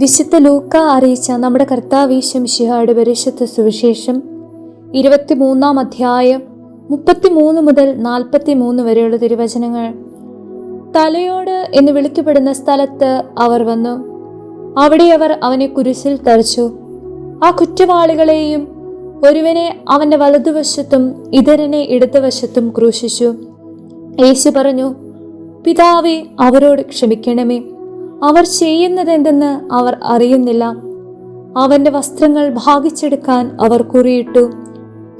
വിശുദ്ധ ലൂക്ക അറിയിച്ച നമ്മുടെ കർത്താവീശം ശിഹായുടെ പരിശുദ്ധ സുവിശേഷം ഇരുപത്തിമൂന്നാം അധ്യായം മുപ്പത്തിമൂന്ന് മുതൽ നാൽപ്പത്തി മൂന്ന് വരെയുള്ള തിരുവചനങ്ങൾ. തലയോട് എന്ന് വിളിക്കപ്പെടുന്ന സ്ഥലത്ത് അവർ വന്നു. അവിടെ അവർ അവനെ കുരിശിൽ തറച്ചു. ആ കുറ്റവാളികളെയും ഒരുവനെ അവന്റെ വലതുവശത്തും ഇതരനെ ഇടതുവശത്തും ക്രൂശിച്ചു. യേശു പറഞ്ഞു പിതാവെ അവരോട് ക്ഷമിക്കണമേ. അവർ ചെയ്യുന്നതെന്തെന്ന് അവർ അറിയുന്നില്ല. അവന്റെ വസ്ത്രങ്ങൾ ഭാഗിച്ചെടുക്കാൻ അവർ കുറിയിട്ടു.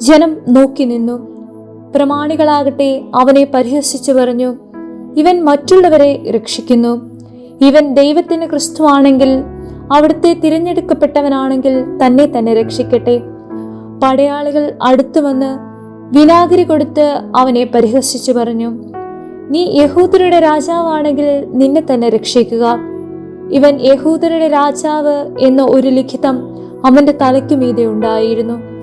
ജനം നോക്കി നിന്നു. പ്രമാണികളാകട്ടെ അവനെ പരിഹസിച്ചു പറഞ്ഞു ഇവൻ മറ്റുള്ളവരെ രക്ഷിക്കുന്നു. ഇവൻ ദൈവത്തിന് ക്രിസ്തുവാണെങ്കിൽ അവിടുത്തെ തിരഞ്ഞെടുക്കപ്പെട്ടവനാണെങ്കിൽ തന്നെ തന്നെ രക്ഷിക്കട്ടെ. പടയാളികൾ അടുത്തു വന്ന് വിനാഗിരി കൊടുത്ത് അവനെ പരിഹസിച്ചു പറഞ്ഞു നീ യഹൂദരുടെ രാജാവാണെങ്കിൽ നിന്നെ തന്നെ രക്ഷിക്കുക. ഇവൻ യഹൂദരുടെ രാജാവ് എന്ന ഒരു ലിഖിതം അവന്റെ തലയ്ക്കു മീതെ ഉണ്ടായിരുന്നു.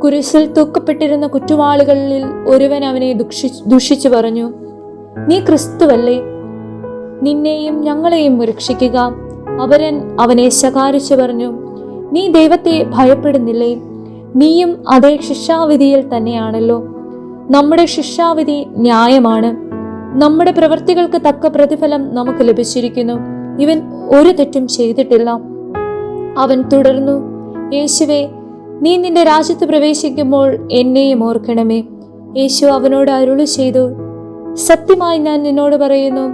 കുരിശിൽ തൂക്കപ്പെട്ടിരുന്ന കുറ്റവാളികളിൽ ഒരുവൻ അവനെ ദുഷി ദുഷിച്ചു പറഞ്ഞു നീ ക്രിസ്തുവല്ലേ? നിന്നെയും ഞങ്ങളെയും രക്ഷിക്കുക. അവരൻ അവനെ ശകാരിച്ചു പറഞ്ഞു നീ ദൈവത്തെ ഭയപ്പെടുന്നില്ലേ? നീയും അതേ ശിക്ഷാവിധിയിൽ തന്നെയാണല്ലോ. നമ്മുടെ ശിക്ഷാവിധി ന്യായമാണ്. നമ്മുടെ പ്രവൃത്തികൾക്ക് തക്ക പ്രതിഫലം നമുക്ക് ലഭിച്ചിരിക്കുന്നു. ഇവൻ ഒരു തെറ്റും ചെയ്തിട്ടില്ല. അവൻ തുടർന്നു യേശുവെ നീ നിന്റെ രാജ്യത്ത് പ്രവേശിക്കുമ്പോൾ എന്നെയും ഓർക്കണമേ. യേശു അവനോട് അരുളി ചെയ്തു സത്യമായി ഞാൻ നിന്നോട് പറയുന്നു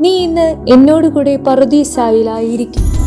നീ ഇന്ന് എന്നോടുകൂടെ പറുദീസായിലായിരിക്കും